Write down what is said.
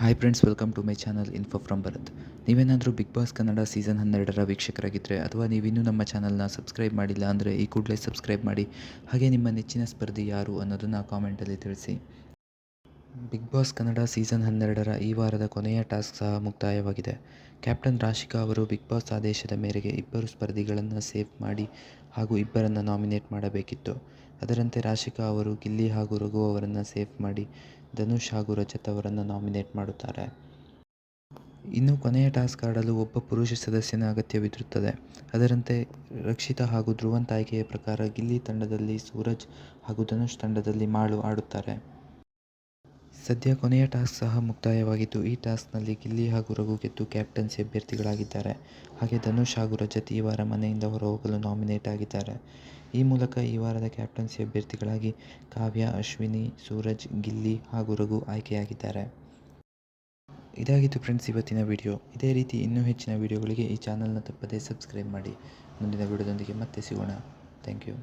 Hi friends welcome to my channel info from Bharat ನೀವೇನಾದರೂ Bigg boss Kannada season ಹನ್ನೆರಡರ ವೀಕ್ಷಕರಾಗಿದ್ದರೆ ಅಥವಾ ನೀವಿನ್ನೂ ನಮ್ಮ ಚಾನಲ್ನ ಸಬ್ಸ್ಕ್ರೈಬ್ ಮಾಡಿಲ್ಲ ಅಂದರೆ ಈ ಕೂಡಲೇ ಸಬ್ಸ್ಕ್ರೈಬ್ ಮಾಡಿ. ಹಾಗೆ ನಿಮ್ಮ ನೆಚ್ಚಿನ ಸ್ಪರ್ಧಿ ಯಾರು ಅನ್ನೋದನ್ನು ಕಾಮೆಂಟಲ್ಲಿ ತಿಳಿಸಿ. ಬಿಗ್ ಬಾಸ್ ಕನ್ನಡ ಸೀಸನ್ ಹನ್ನೆರಡರ ಈ ವಾರದ ಕೊನೆಯ ಟಾಸ್ಕ್ ಸಹ ಮುಕ್ತಾಯವಾಗಿದೆ. ಕ್ಯಾಪ್ಟನ್ ರಾಶಿಕಾ ಅವರು ಬಿಗ್ ಬಾಸ್ ಆದೇಶದ ಮೇರೆಗೆ ಇಬ್ಬರು ಸ್ಪರ್ಧಿಗಳನ್ನು ಸೇವ್ ಮಾಡಿ ಹಾಗೂ ಇಬ್ಬರನ್ನು ನಾಮಿನೇಟ್ ಮಾಡಬೇಕಿತ್ತು. ಅದರಂತೆ ರಾಶಿಕಾ ಅವರು ಗಿಲ್ಲಿ ಹಾಗೂ ರಘು ಅವರನ್ನು ಸೇವ್ ಮಾಡಿ ಧನುಷ್ ಹಾಗೂ ರಜತ್ ಅವರನ್ನು ನಾಮಿನೇಟ್ ಮಾಡುತ್ತಾರೆ. ಇನ್ನು ಕೊನೆಯ ಟಾಸ್ಕ್ ಆಡಲು ಒಬ್ಬ ಪುರುಷ ಸದಸ್ಯನ ಅಗತ್ಯವಿರುತ್ತದೆ. ಅದರಂತೆ ರಕ್ಷಿತಾ ಹಾಗೂ ಧ್ರುವಂತ ಆಯ್ಕೆಯ ಪ್ರಕಾರ ಗಿಲ್ಲಿ ತಂಡದಲ್ಲಿ ಸೂರಜ್ ಹಾಗೂ ಧನುಷ್ ತಂಡದಲ್ಲಿ ಮಾಳು ಆಡುತ್ತಾರೆ. ಸದ್ಯ ಕೊನೆಯ ಟಾಸ್ಕ್ ಸಹ ಮುಕ್ತಾಯವಾಗಿದ್ದು, ಈ ಟಾಸ್ಕ್ನಲ್ಲಿ ಗಿಲ್ಲಿ ಹಾಗೂ ರಘು ಗೆದ್ದು ಕ್ಯಾಪ್ಟನ್ಸಿ ಅಭ್ಯರ್ಥಿಗಳಾಗಿದ್ದಾರೆ. ಹಾಗೆ ಧನುಷ್ ಹಾಗೂ ರಜತ್ ಈ ವಾರ ಮನೆಯಿಂದ ಹೊರಹೋಗಲು ನಾಮಿನೇಟ್ ಆಗಿದ್ದಾರೆ. ಈ ಮೂಲಕ ಈ ವಾರದ ಕ್ಯಾಪ್ಟನ್ಸಿ ಅಭ್ಯರ್ಥಿಗಳಾಗಿ ಕಾವ್ಯ, ಅಶ್ವಿನಿ, ಸೂರಜ್, ಗಿಲ್ಲಿ ಹಾಗೂ ರಘು ಆಯ್ಕೆಯಾಗಿದ್ದಾರೆ. ಇದಾಗಿತ್ತು ಫ್ರೆಂಡ್ಸ್, ಇವತ್ತಿನ ವಿಡಿಯೋ. ಇದೇ ರೀತಿ ಇನ್ನೂ ಹೆಚ್ಚಿನ ವಿಡಿಯೋಗಳಿಗೆ ಈ ಚಾನಲ್ನ ತಪ್ಪದೇ ಸಬ್ಸ್ಕ್ರೈಬ್ ಮಾಡಿ. ಮುಂದಿನ ವಿಡಿಯೋದೊಂದಿಗೆ ಮತ್ತೆ ಸಿಗೋಣ. Thank you.